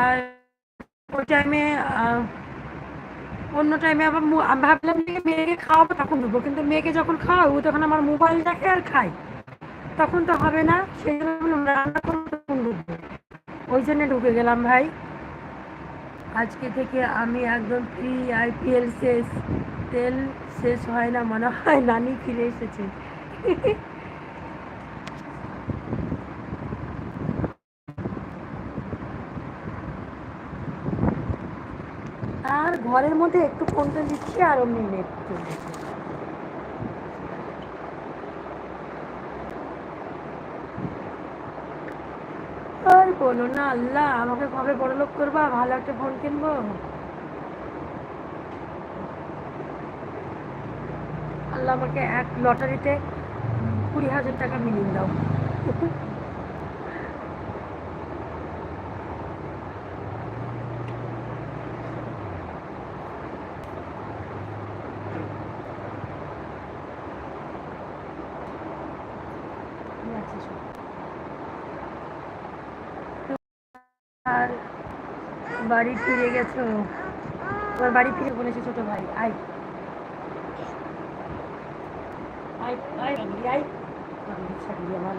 আর ওই টাইমে অন্য টাইমে আবার ভাবলাম যে মেয়েকে খাওয়াবো তখন ঢুকবো কিন্তু মেয়েকে যখন খাওয়াবো, তখন আমার মোবাইল দেখে আর খাই। তখন তো হবে না, সেই জন্য রান্না করব তখন ঢুকবো ওই জন্য ঢুকে গেলাম ভাই। আজকে থেকে আমি একদম ফ্রি আইপিএল শেষ। তেল শেষ হয় না, মনে হয় নানি ফিরে এসেছে আর ঘরের মধ্যে একটু ফোনটা দিচ্ছি আর অমনি নেট চলছে আর বলো না, আল্লাহ, আমাকে কবে বড় লোক করবা? ভালো একটা ফোন কিনবো? আল্লাহ আমাকে এক লটারিতে কুড়ি হাজার টাকা মিলিয়ে দাও। আর বাড়ি ফিরে গেছো তোমার বাড়ি ফিরে বলেছে ছোট ভাই। আই আই আই আই আমার।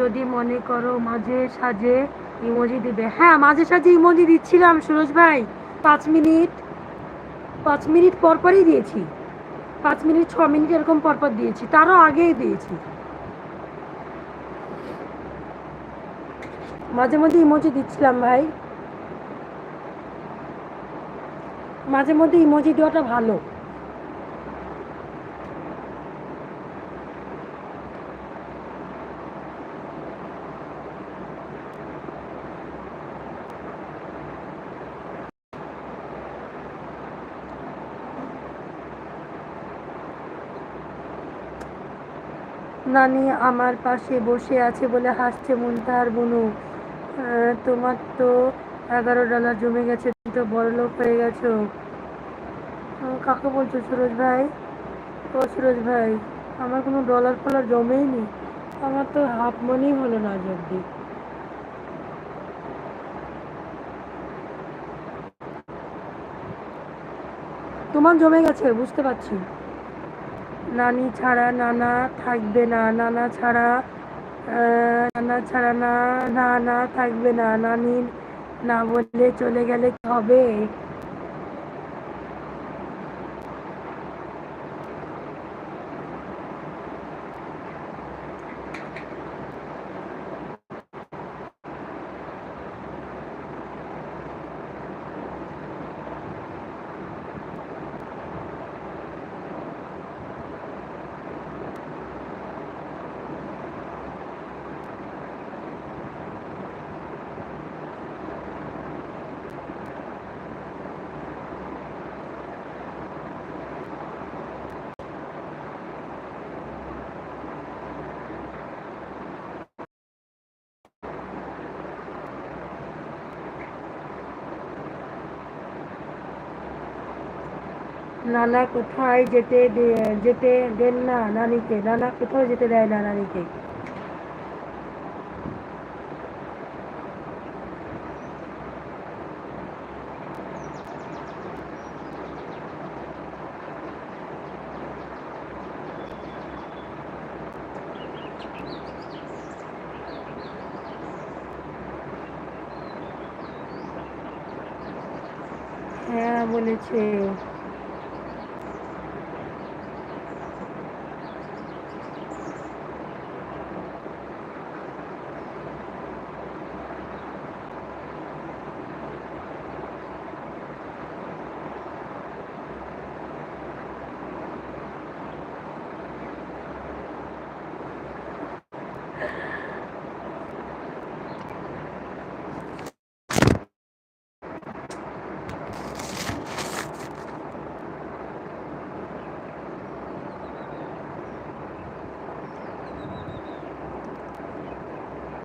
যদি মনে করো মাঝে সাজে ইমোজি দিবে। হ্যাঁ মাঝে সাঝে ইমোজি দিচ্ছিলাম, সুরজ ভাই। পাঁচ মিনিট পাঁচ মিনিট পরপরই দিয়েছি। পাঁচ মিনিট, ছ মিনিট এরকম পর পর দিয়েছি। তারও আগেই দিয়েছি। মাঝে মধ্যে ইমোজি দিচ্ছিলাম ভাই। মাঝে মধ্যে ইমোজি দেওয়াটা ভালো। নানি আমার পাশে বসে আছে বলে হাসছে মুনতাহার বুনু। তোমার তো এগারো ডলার জমে গেছে, তুমি তো বড়লোক হয়ে গেছো। কাকে বলছো সুরজ ভাই? ও সুরজ ভাই, আমার কোনো ডলার ফলার জমেই নি। আমার তো হাফ মানি হলো না আজ অব্দি তোমার জমে গেছে, বুঝতে পারছি। নানি ছাড়া নানা থাকবে না, নানা ছাড়া নানা ছাড়া না না থাকবে না। নানির না বললে চলে গেলে কি হবে? নানা কোথায় যেতে যেতে দেন না নানিকে, নানা কোথাও যেতে দেয় না নানিকে। হ্যাঁ বলেছে।